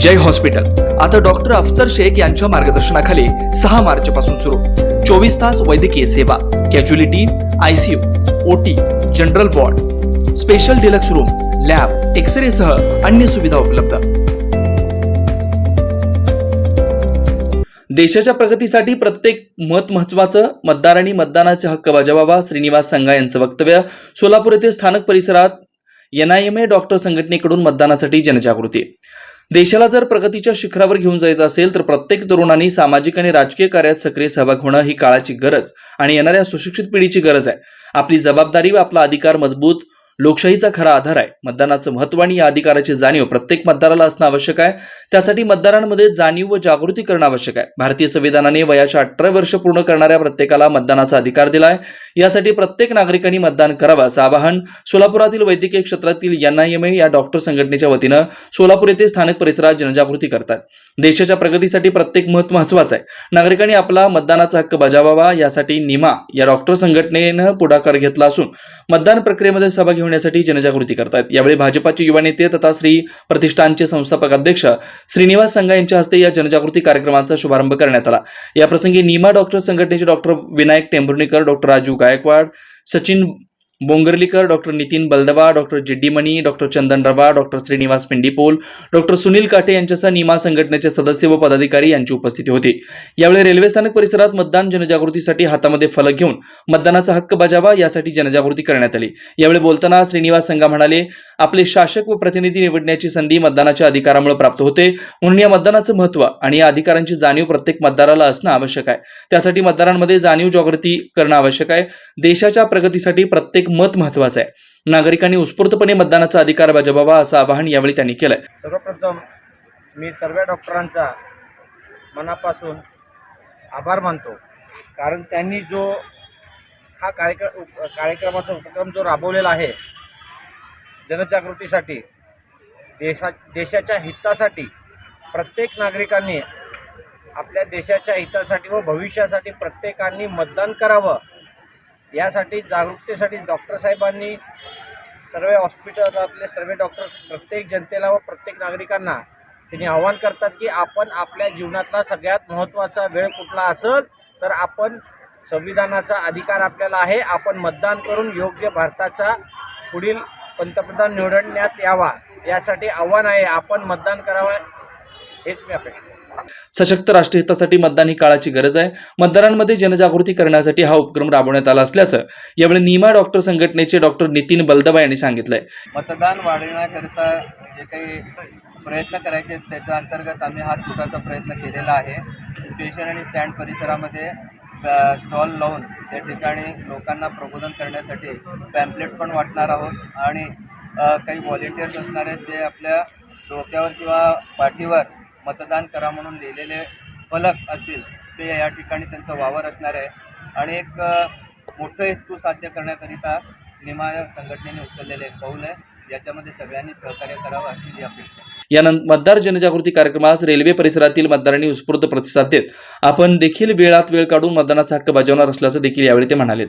जय hospital. आता doctor अफसर शेख यांच्या मार्गदर्शनाखाली सहा मार्च पासून सुरू. चोवीस तास वैद्यकीय सेवा casualty ICU OT general ward special deluxe room lab X ray सह अन्य सुविधा उपलब्ध. देशाच्या प्रगतीसाठी प्रत्येक मत महत्वाचं मतदारांनी मतदानाचे हक्क बजावावा श्रीनिवास संघा यांचं वक्तव्य सोलापूर येथे स्थानक परिसरात एनआयएमए डॉक्टर संघटनेकडून मतदानासाठी जनजागृती. देशाला जर प्रगतीच्या शिखरावर घेऊन जायचं असेल तर प्रत्येक तरुणांनी सामाजिक आणि राजकीय कार्यात सक्रिय सहभाग होणं ही काळाची गरज आणि येणाऱ्या सुशिक्षित पिढीची गरज आहे. आपली जबाबदारी व आपला अधिकार मजबूत लोकशाहीचा खरा आधार आहे. मतदानाचं महत्त्व आणि या अधिकाराची जाणीव प्रत्येक मतदाराला असणं आवश्यक आहे. त्यासाठी मतदारांमध्ये जाणीव व जागृती करणं आवश्यक आहे. भारतीय संविधानाने वयाच्या अठरा वर्ष पूर्ण करणाऱ्या प्रत्येकाला मतदानाचा अधिकार दिला आहे यासाठी प्रत्येक नागरिकांनी मतदान करावं असं आवाहन सोलापुरातील वैद्यकीय क्षेत्रातील एनआयएमए या डॉक्टर संघटनेच्या वतीनं सोलापूर येथे स्थानिक परिसरात जनजागृती करतात. देशाच्या प्रगतीसाठी प्रत्येक मत महत्वाचं आहे. नागरिकांनी आपला मतदानाचा हक्क बजावावा यासाठी निमा या डॉक्टर संघटनेनं पुढाकार घेतला असून मतदान प्रक्रियेमध्ये सहभागी होण्यासाठी जनजागृती करतात. यावेळी भाजपाचे युवा नेते तथा श्री प्रतिष्ठानचे संस्थापक अध्यक्ष श्रीनिवास संघा यांच्या हस्ते या जनजागृती कार्यक्रमाचा शुभारंभ करण्यात आला. याप्रसंगी निमा डॉक्टर संघटनेचे doctor Vinayak Tembhurnikar doctor Raju Gaikwad Sachin Bongarlikar doctor Nitin Baldawa doctor Jiddi Mani doctor Chandan Rawa doctor Srinivas Pindipol doctor Sunil Kate यांच्यासह निमा संघटनेचे सदस्य व पदाधिकारी यांची उपस्थिती होती. यावेळी रेल्वे स्थानक परिसरात मतदान जनजागृतीसाठी हातामध्ये फलक घेऊन मतदानाचा हक्क बजावा यासाठी जनजागृती करण्यात आली. यावेळी बोलताना श्रीनिवास संघा म्हणाले आपले शासक व प्रतिनिधी निवडण्याची संधी मतदानाच्या अधिकारामुळे प्राप्त होते. म्हणून या मतदानाचं महत्त्व आणि या अधिकारांची जाणीव प्रत्येक मतदाराला असणं आवश्यक आहे. त्यासाठी मतदारांमध्ये जाणीव जागृती करणं आवश्यक आहे. देशाच्या प्रगतीसाठी प्रत्येक मत महत्वाचं आहे. नागरिकांनी उत्स्फूर्तपणे मतदानाचा अधिकार बजावावा असं आवाहन यावेळी त्यांनी केलंय. सर्वप्रथम मी सर्व डॉक्टरांचा मनापासून आभार मानतो. कारण त्यांनी जो हा कार्यक्रम उप- कार्यक्रमाचा उपक्रम जो राबवलेला आहे जनजागृतीसाठी देशा देशाच्या हितासाठी प्रत्येक नागरिकांनी आपल्या देशाच्या हितासाठी व भविष्यासाठी प्रत्येकाने मतदान करावं यासाठी जागरूकतेसाठी डॉक्टर साहेबांनी सर्व हॉस्पिटलातले सर्व डॉक्टर प्रत्येक जनतेला व प्रत्येक नागरिकांना त्यांनी आवाहन करतात की आपण आपल्या जीवनातला सगळ्यात महत्त्वाचा वेळ कुठला असेल तर आपण संविधानाचा अधिकार आपल्याला आहे. आपण मतदान करून योग्य भारताचा पुढील पंतप्रधान निवडण्यात यावा. यासाठी आव्हान आहे. आपण मतदान करावं हेच मी अपेक्षा सशक्त राष्ट्रहितासाठी मतदान ही काळाची गरज आहे. मतदारांमध्ये जनजागृती करण्यासाठी हा उपक्रम राबवण्यात आला असल्याचं यावेळी निमा डॉक्टर संघटनेचे डॉक्टर नितीन बलदबा यांनी सांगितलंय. मतदान वाढवण्याकरिता जे काही प्रयत्न करायचे त्याच्या अंतर्गत आम्ही हा छोटासा प्रयत्न केलेला आहे. स्टेशन आणि स्टँड परिसरामध्ये स्टॉल लावून त्या ठिकाणी लोकांना प्रबोधन करण्यासाठी पॅम्पलेट्स पण वाटणार आहोत आणि काही व्हॉलेंटियर्स असणार आहेत जे आपल्या डोक्यावर किंवा पाठीवर मतदान करा म्हणून लिहिलेले फलक असतील ते या ठिकाणी त्यांचा वावर असणार आहे. आणि एक मोठं हेतू साध्य करण्याकरिता निमा संघटनेने उचललेले एक पाऊल आहे. याच्यामध्ये सगळ्यांनी सहकार्य करावं अशी अपेक्षा यानंतर मतदार जनजागृती कार्यक्रमास रेल्वे परिसरातील मतदारांनी उत्स्फूर्त प्रतिसाद देत. आपण देखील वेळात वेळ काढून मतदानाचा हक्क बजावणार असल्याचं देखील यावेळी ते म्हणाले